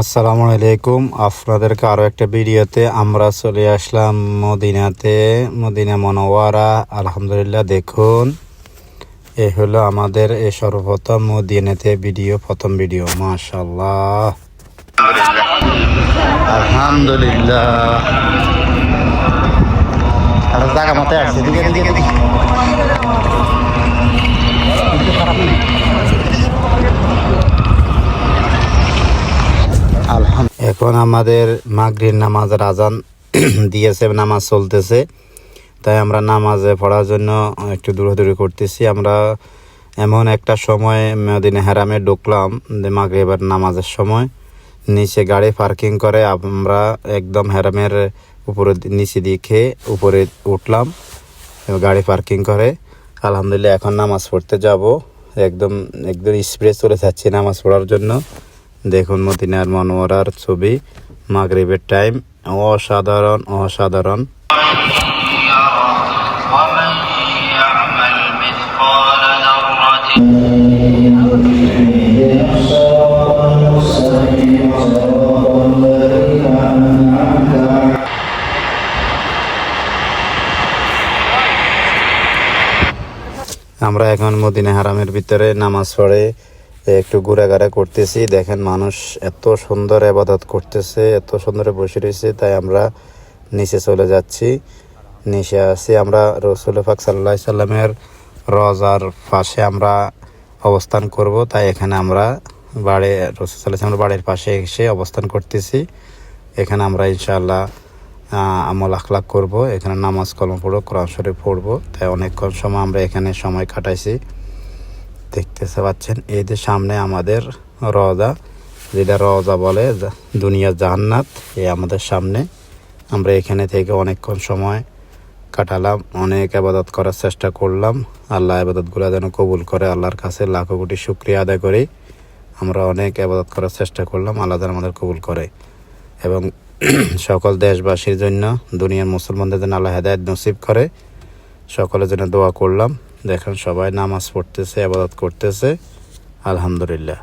আসসালামু আলাইকুম। আপনাদেরকে আরও একটা ভিডিওতে আমরা চলে আসলাম মদিনাতে, মদিনা মনোয়ারা। আলহামদুলিল্লাহ, দেখুন, এ হলো আমাদের এ সর্বপ্রথম মদিনাতে ভিডিও, প্রথম ভিডিও মাশাল্লাহ আলহামদুলিল্লাহ। দিকে দিকে দিকে আলহামদুলিল্লাহ। এখন আমাদের মাগরির নামাজ আজান দিয়েছে, নামাজ চলতেছে। তাই আমরা নামাজে পড়ার জন্য একটু দূরদূরি করতেছি। আমরা এমন একটা সময় মদিনা হেরামে ঢুকলাম যে মাগরিবের নামাজের সময়। নিচে গাড়ি পার্কিং করে আমরা একদম হেরামের উপরে নিচে দিকে উপরে উঠলাম, গাড়ি পার্কিং করে। আলহামদুলিল্লাহ, এখন নামাজ পড়তে যাব। একদম একদম স্প্রে চলে যাচ্ছি নামাজ পড়ার জন্য। দেখুন মতিনার মনোয়ারার ছবি, মাগরিবের টাইম অসাধারণ অসাধারণ। আমরা এখন মদিনা হারামের ভিতরে নামাজ পড়ে একটু ঘোরাঘাড়া করতেছি। দেখেন মানুষ এত সুন্দর আবাদত করতেছে, এত সুন্দর বসে রয়েছে, তাই আমরা নিচে চলে যাচ্ছি। নিচে আসি আমরা রসুল ফাক সাল্লাহ সাল্লামের রজার পাশে আমরা অবস্থান করব, তাই এখানে আমরা বাড়ি, রসুল সাল্লাহ বাড়ির পাশে এসে অবস্থান করতেছি। এখানে আমরা ইনশাআল্লাহ আমল আখলাক করব, এখানে নামাজ কলম পড়ব, কোরআন শরীফ পড়ব, তাই অনেকক্ষণ সময় আমরা এখানে সময় কাটাইছি। দেখতেতে পাচ্ছেন? এই যে সামনে আমাদের রজা যেটা রজা বলে, যা- দুনিয়ার জান্নাত, এই আমাদের সামনে। আমরা এখানে থেকে অনেকক্ষণ সময় কাটালাম, অনেক আবাদত করার চেষ্টা করলাম। আল্লাহ আবাদতগুলো যেন কবুল করে, আল্লাহর কাছে লাখো কোটি শুক্রিয়া আদায় করি। আমরা অনেক আবাদত করার চেষ্টা করলাম, আল্লাহ যেন আমাদের কবুল করে। এবং সকল দেশবাসীর জন্য, দুনিয়ার মুসলমানদের জন্য আল্লাহ হেদায়ত নসিব করে। সকলের জন্য দোয়া করলাম। দেখেন সবাই নামাজ পড়তেছে, আবাদত করতেছে। আলহামদুলিল্লাহ।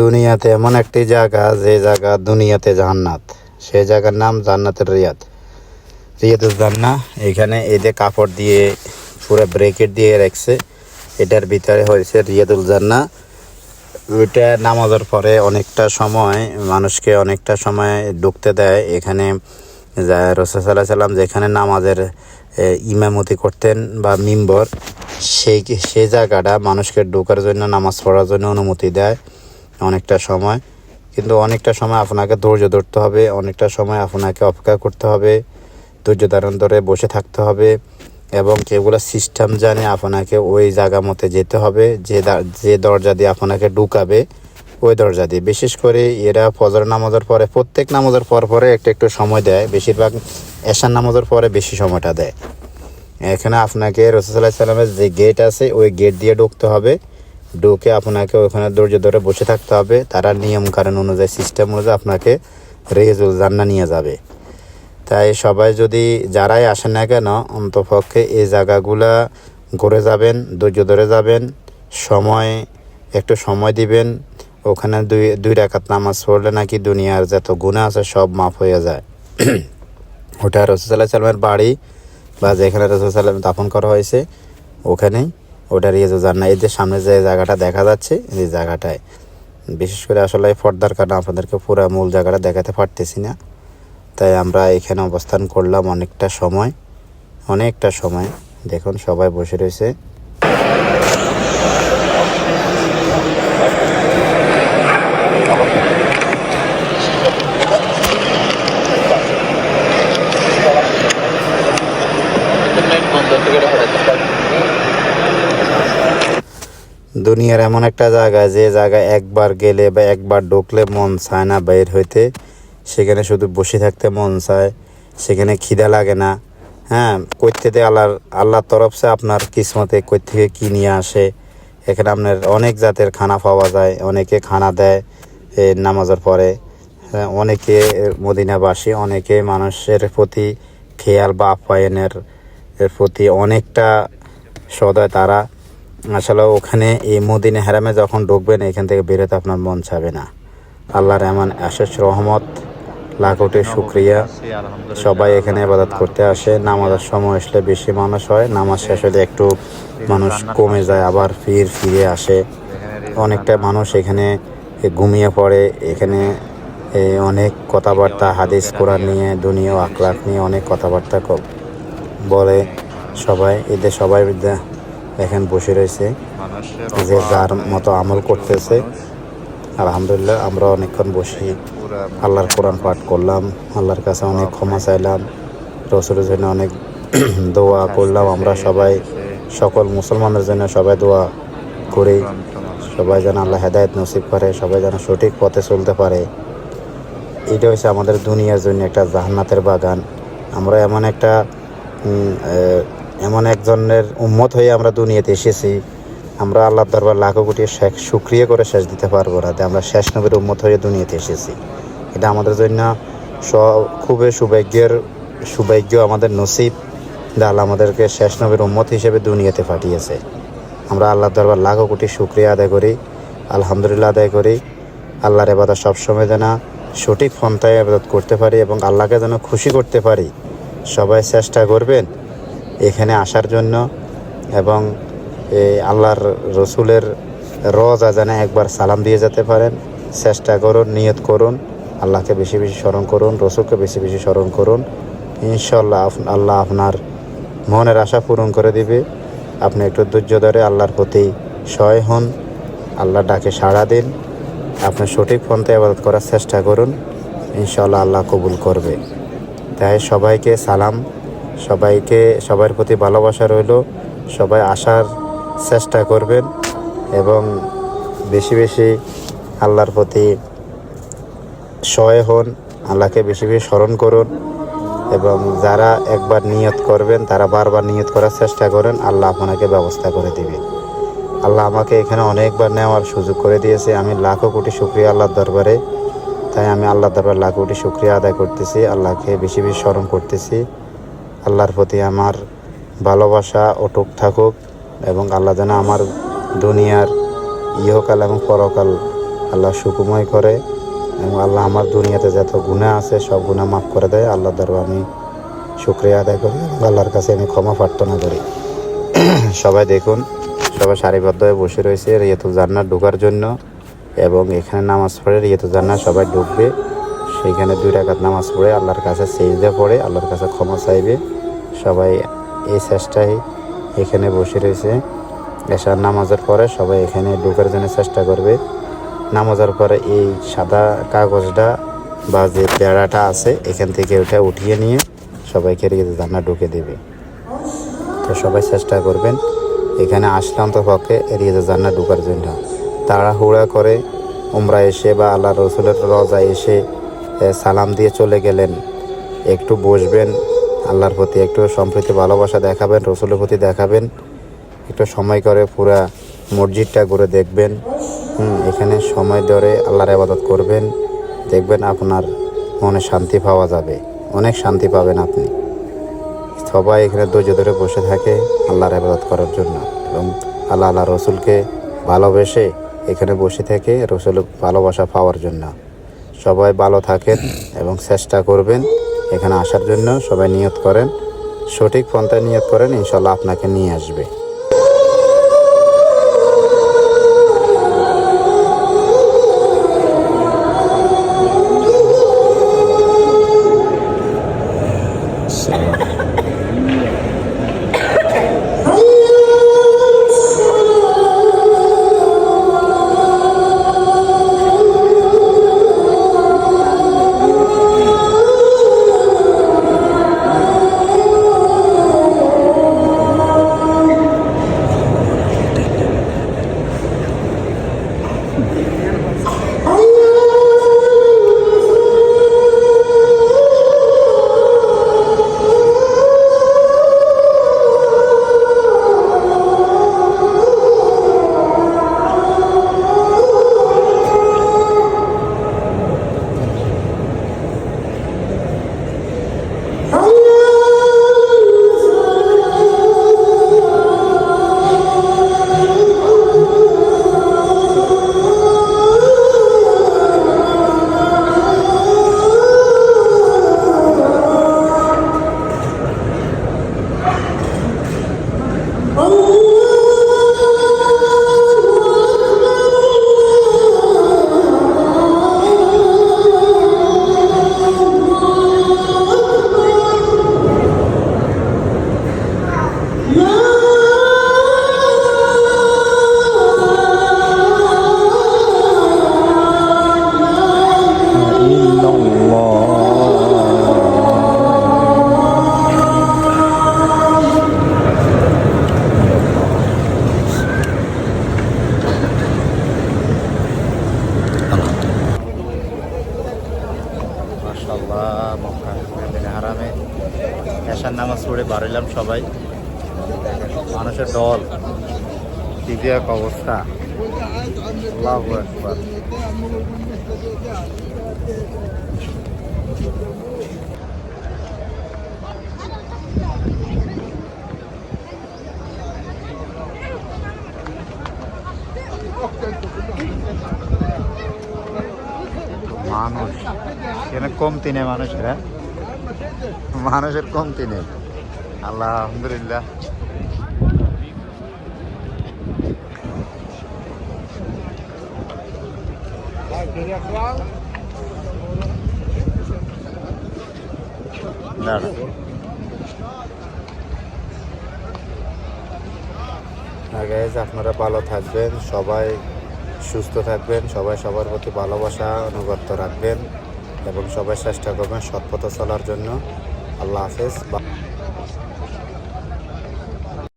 দুনিয়াতে এমন একটি জায়গা, যে জায়গা দুনিয়াতে জান্নাত সেই জায়গার নাম জান্নাতের রিয়াদ। রিয়াদুল জান্না এখানে যে কাপড় দিয়ে পুরো ব্রেকেট দিয়ে রাখছে, এটার ভিতরে হয়েছে রিয়াদুল জান্না ওইটা নামাজের পরে অনেকটা সময়, মানুষকে অনেকটা সময় ঢুকতে দেয়। এখানে রসুল্লাহ সাল্লাম যেখানে নামাজের ইমামতি করতেন বা মিম্বর, সেই সেই জায়গাটা মানুষকে ঢোকার জন্য, নামাজ পড়ার জন্য অনুমতি দেয় অনেকটা সময়। কিন্তু অনেকটা সময় আপনাকে ধৈর্য ধরতে হবে, অনেকটা সময় আপনাকে অপেক্ষা করতে হবে। ধৈর্য ধারণ ধরে বসে থাকতে হবে এবং যেগুলো সিস্টেম জানে আপনাকে ওই জায়গা মতে যেতে হবে, যে যে দরজা দিয়ে আপনাকে ঢুকাবে ওই দরজা দিয়ে। বিশেষ করে এরা ফজর নামাজের পরে, প্রত্যেক নামাজের পর পরে একটু একটু সময় দেয়, বেশিরভাগ এশার নামাজের পরে বেশি সময়টা দেয়। এখানে আপনাকে রসুল্লাহ সাল্লামের যে গেট আছে, ওই গেট দিয়ে ঢুকতে হবে। ঢুকে আপনাকে ওখানে ধৈর্য ধরে বসে থাকতে হবে। তারা নিয়ম কারণ অনুযায়ী সিস্টেম অনুযায়ী আপনাকে রেজুল জান্না নিয়ে যাবে। তাই সবাই যদি যারাই আসেন না কেন, অন্তপক্ষে এই জায়গাগুলা ঘুরে যাবেন, ধৈর্য ধরে যাবেন, সময়, একটু সময় দিবেন। ওখানে দুই দুই রাকাত নামাজ পড়লে নাকি দুনিয়ার যত গুণা আছে সব মাফ হয়ে যায়। ওটা রসুল্লাহ সাল্লামের বাড়ি বা যেখানে রসুল সাল্লাম দাফন করা হয়েছে, ওখানেই ওটা রিয়েজু জান্না এই যে সামনে যে জায়গাটা দেখা যাচ্ছে, এই জায়গাটায়। বিশেষ করে আসলে পর্দার কারণে আপনাদেরকে পুরো মূল জায়গাটা দেখাতে পারতেছি না। তাই আমরা এখানে অবস্থান করলাম অনেকটা সময় অনেকটা সময়। দেখুন, সবাই বসে রয়েছে। দুনিয়ার এমন একটা জায়গা, যে জায়গায় একবার গেলে বা একবার ঢুকলে মন চায় না বের হইতে। সেখানে শুধু বসে থাকতে মন চায় সেখানে খিদা লাগে না। হ্যাঁ থেকে আল্লাহর আল্লাহর তরফ সে আপনার কিসমতে কই থেকে কী নিয়ে আসে। এখানে আপনার অনেক জাতের খানা পাওয়া যায় অনেকে খানা দেয় এ, নামাজের পরে। হ্যাঁ, অনেকে মদিনাবাসী অনেকে মানুষের প্রতি খেয়াল বা আপ্যায়নের এর প্রতি অনেকটা সদয় তারা। আসলে ওখানে এই মদিনা হারামে যখন ঢুকবেন এখান থেকে বেরোতে আপনার মন চাবে না। আল্লাহর এমন আশেষ রহমত। লাখোটি শুক্রিয়া। সবাই এখানে আবাদত করতে আসে। নামাজের সময় আসলে বেশি মানুষ হয়। নামাজ শেষ হলে একটু মানুষ কমে যায় আবার ফির ফিরে আসে। অনেকটা মানুষ এখানে ঘুমিয়ে পড়ে। এখানে অনেক কথাবার্তা হাদিস কোরআন নিয়ে দুনিয়া আখলাখ নিয়ে অনেক কথাবার্তা ক- বলে সবাই। এদের সবাই এখন বসে রয়েছে। যে যার মতো আমল করতেছে। আলহামদুলিল্লাহ, আমরা অনেকক্ষণ বসি আল্লাহর কোরআন পাঠ করলাম, আল্লাহর কাছে অনেক ক্ষমা চাইলাম, রসুলের জন্য অনেক দোয়া করলাম, আমরা সবাই, সকল মুসলমানের জন্য সবাই দোয়া করি, সবাই যেন আল্লাহ হেদায়ত নসিব করে, সবাই যেন সঠিক পথে চলতে পারে। এটা হচ্ছে আমাদের দুনিয়ার জন্য একটা জাহান্নাতের বাগান। আমরা এমন একটা এমন একজনের উম্মত হয়ে আমরা দুনিয়াতে এসেছি। আমরা আল্লাহ দরবার লাখো কোটি শেখ সুক্রিয়া করে শেষ দিতে পারব যে আমরা শেষ নবীর উম্মত হয়ে দুনিয়াতে এসেছি। এটা আমাদের জন্য খুবই সৌভাগ্যের, সৌভাগ্য আমাদের নসিব আল্লাহ আমাদেরকে শেষ নবীর উম্মত হিসেবে দুনিয়াতে পাঠিয়েছে। আমরা আল্লাহ দরবার লাখো কোটি শুক্রিয়া আদায় করি, আলহামদুলিল্লাহ আদায় করি। আল্লাহর এবাদত সবসময় যেন সঠিক পন্থায় আবাদত করতে পারি এবং আল্লাহকে যেন খুশি করতে পারি। সবাই চেষ্টা করবেন এখানে আসার জন্য এবং আল্লাহর রসুলের রজা যেন একবার সালাম দিয়ে যেতে পারেন। চেষ্টা করুন, নিয়ত করুন, আল্লাহকে বেশি বেশি স্মরণ করুন, রসুলকে বেশি বেশি স্মরণ করুন। ইনশাল্লাহ আল্লাহ আপনার মনের আশা পূরণ করে দিবে। আপনি একটু ধৈর্য ধরে আল্লাহর প্রতি সয় হন। আল্লাহ ডাকে সাড়া দিন। আপনি সঠিক পন্থায় আবাদত করার চেষ্টা করুন। ইনশাল্লাহ আল্লাহ কবুল করবে। তাই সবাইকে সালাম। সবাইকে, সবার প্রতি ভালোবাসা রইল। সবাই আসার চেষ্টা করবেন এবং বেশি বেশি আল্লাহর প্রতি সহায় হন, আল্লাহকে বেশি বেশি স্মরণ করুন এবং যারা একবার নিয়ত করবেন, তারা বারবার নিয়ত করার চেষ্টা করেন, আল্লাহ আপনাকে ব্যবস্থা করে দিবে। আল্লাহ আমাকে এখানে অনেকবার নেওয়ার সুযোগ করে দিয়েছে। আমি লাখো কোটি শুক্রিয়া আল্লাহর দরবারে। তাই আমি আল্লাহর দরবার লাখো কোটি শুক্রিয়া আদায় করতেছি, আল্লাহকে বেশি বেশি স্মরণ করতেছি। আল্লাহর প্রতি আমার ভালোবাসা অটুক থাকুক। এবং আল্লাহ যেন আমার দুনিয়ার ইহকাল এবং পরকাল আল্লাহ সুকুময় করে এবং আল্লাহ আমার দুনিয়াতে যত গুণা আছে, সব গুণা মাফ করে দেয়। আল্লাহ দরবার আমি শুক্রিয়া আদায় করি এবং আল্লাহর কাছে আমি ক্ষমা প্রার্থনা করি। সবাই দেখুন, সবাই সারিবদ্ধ হয়ে বসে রয়েছে রিয়াতুল জান্নাত ঢোকার জন্য এবং এখানে নামাজ পড়ে রিয়াতুল জান্নাত সবাই ঢুকবে। সেইখানে দুই রাকাত নামাজ পড়ে আল্লাহর কাছে সেজদা পড়ে, আল্লাহর কাছে ক্ষমা চাইবে। সবাই এই চেষ্টায় এখানে বসে রয়েছে। এসার নামাজের পরে সবাই এখানে ঢোকার জন্য চেষ্টা করবে। নামাজের পরে এই সাদা কাগজটা বা যে বেড়াটা আছে, এখান থেকে ওটা উঠিয়ে নিয়ে সবাইকে রিয়াতুল জান্নাত ঢুকে দেবে। তো সবাই চেষ্টা করবেন এখানে আসলাম তো পক্ষে এরিয়াতে জান্নাত ঢোকার জন্য। তাড়াহুড়া করে উমরা এসে বা আল্লাহ রসুলের রজা এসে সালাম দিয়ে চলে গেলেন। একটু বসবেন আল্লাহর প্রতি একটু সম্প্রীতি, ভালোবাসা দেখাবেন, রসুলের প্রতি দেখাবেন। একটু সময় করে পুরা মসজিদটা ঘুরে দেখবেন। এখানে সময় ধরে আল্লাহর আবাদত করবেন। দেখবেন আপনার মনে শান্তি পাওয়া যাবে। অনেক শান্তি পাবেন আপনি। সবাই এখানে ধৈর্য ধরে বসে থাকে আল্লাহর আবাদত করার জন্য এবং আল্লাহ আল্লাহ রসুলকে ভালোবেসে এখানে বসে থেকে রসুল ভালোবাসা পাওয়ার জন্য। সবাই ভালো থাকেন এবং চেষ্টা করবেন এখানে আসার জন্য সবাই নিয়ত করেন। সঠিক পন্থায় নিয়ত করেন ইনশাল্লাহ আপনাকে নিয়ে আসবে। আমরা মক্কা হারামে এশার নামাজ পড়ে বাড়িলাম সবাই। মানুষের দল কি এক অবস্থা। আল্লাহু আকবার। মানুষ এখানে কমতি নেই মানুষের হ্যাঁ? মানুষের কমতি নেই আল্লাহ আলহামদুলিল্লাহ। আপনারা ভালো থাকবেন, সবাই সুস্থ থাকবেন, সবাই সবার প্রতি ভালোবাসা অনুগত্য রাখবেন এবং সবাই চেষ্টা করবেন সৎ পথে চলার জন্য। আল্লাহ হাফেজ।